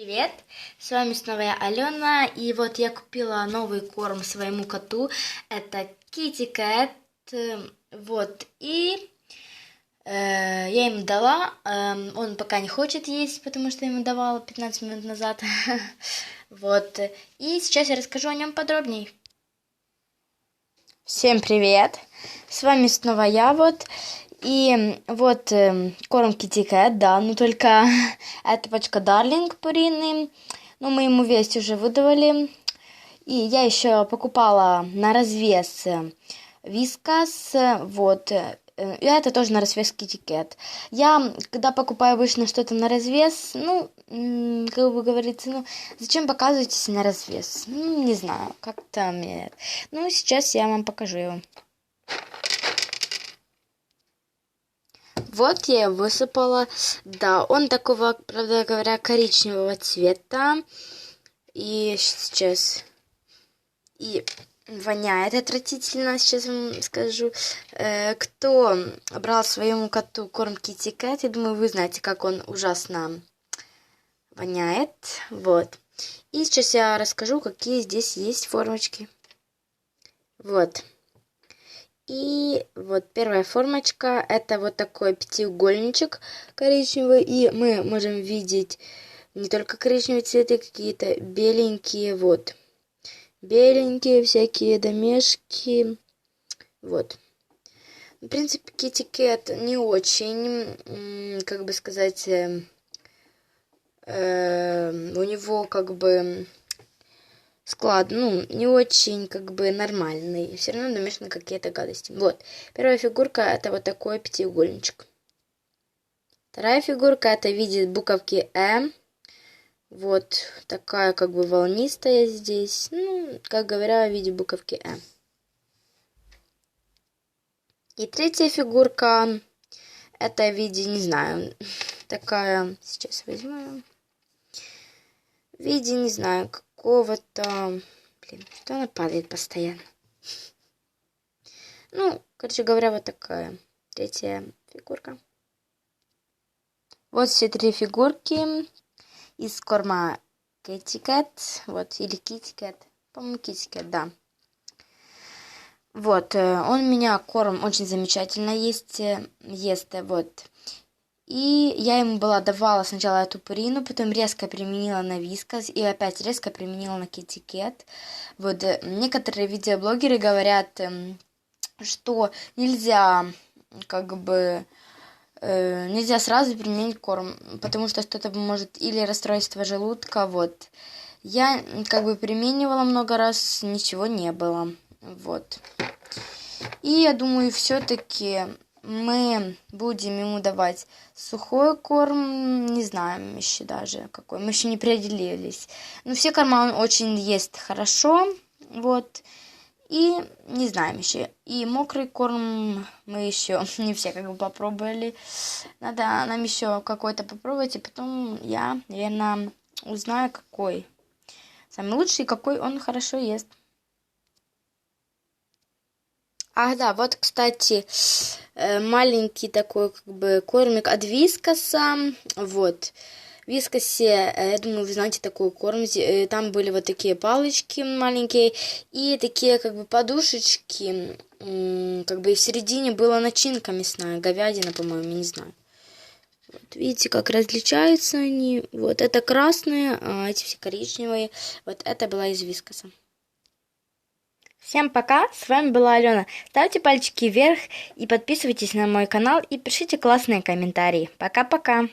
Привет, с вами снова я Алена, и вот я купила новый корм своему коту, это Kitty Cat, э, вот, и э, я ему дала, э, он пока не хочет есть, потому что я ему давала 15 минут назад, вот, и сейчас я расскажу о нем подробнее. Всем привет, с вами снова я вот, и вот э, корм Китикет, да, но только это пачка Дарлинг Пурины. Ну, мы ему весь уже выдавали. И я еще покупала на развес Вискас, вот. И это тоже на развес Китикет. Я, когда покупаю обычно что-то на развес, ну, как бы говорится, ну, зачем показываетесь на развес? Ну, не знаю, как-то мне... Ну, сейчас я вам покажу его. Вот я высыпала. Да, он такого, правда говоря, коричневого цвета. И сейчас... И воняет отвратительно, сейчас вам скажу. Э, кто брал своему коту корм Cat, я думаю, вы знаете, как он ужасно воняет. Вот. И сейчас я расскажу, какие здесь есть формочки. Вот. И вот первая формочка, это вот такой пятиугольничек коричневый. И мы можем видеть не только коричневые цветы, какие-то беленькие, вот. Беленькие всякие домешки, вот. В принципе, китикет не очень, как бы сказать, э, э, у него как бы склад, ну, не очень, как бы, нормальный. Все равно намешаны какие-то гадости. Вот. Первая фигурка это вот такой пятиугольничек. Вторая фигурка это в виде буковки М. Вот такая как бы волнистая здесь. Ну, как говоря, в виде буковки М. И третья фигурка это в виде, не знаю, такая, сейчас возьму, в виде, не знаю, какого-то... Блин, что она падает постоянно? Ну, короче говоря, вот такая третья фигурка. Вот все три фигурки из корма Cat, вот, или Cat, по-моему, Cat, да. Вот, э, он меня корм очень замечательно есть, э, ест, вот. И я ему была давала сначала эту пурину, потом резко применила на вискас и опять резко применила на китикет. Вот э, некоторые видеоблогеры говорят, эм, что нельзя как бы э, нельзя сразу применить корм, потому что что-то может или расстройство желудка, вот. Я как бы применивала много раз, ничего не было, вот. И я думаю, все-таки мы будем ему давать сухой корм, не знаем еще даже какой, мы еще не определились. Но все корма он очень ест хорошо, вот, и не знаем еще. И мокрый корм мы еще не все как бы попробовали. Надо нам еще какой-то попробовать, и потом я, наверное, узнаю, какой самый лучший, какой он хорошо ест. Ах, да, вот, кстати, э, маленький такой, как бы, кормик от Вискаса, вот. В Вискасе, э, я думаю, вы знаете такой корм, э, там были вот такие палочки маленькие и такие, как бы, подушечки, как бы, и в середине была начинка мясная, говядина, по-моему, не знаю. Вот, видите, как различаются они. Вот, это красные, а эти все коричневые. Вот, это была из Вискаса. Всем пока, с вами была Алена. Ставьте пальчики вверх и подписывайтесь на мой канал и пишите классные комментарии. Пока-пока.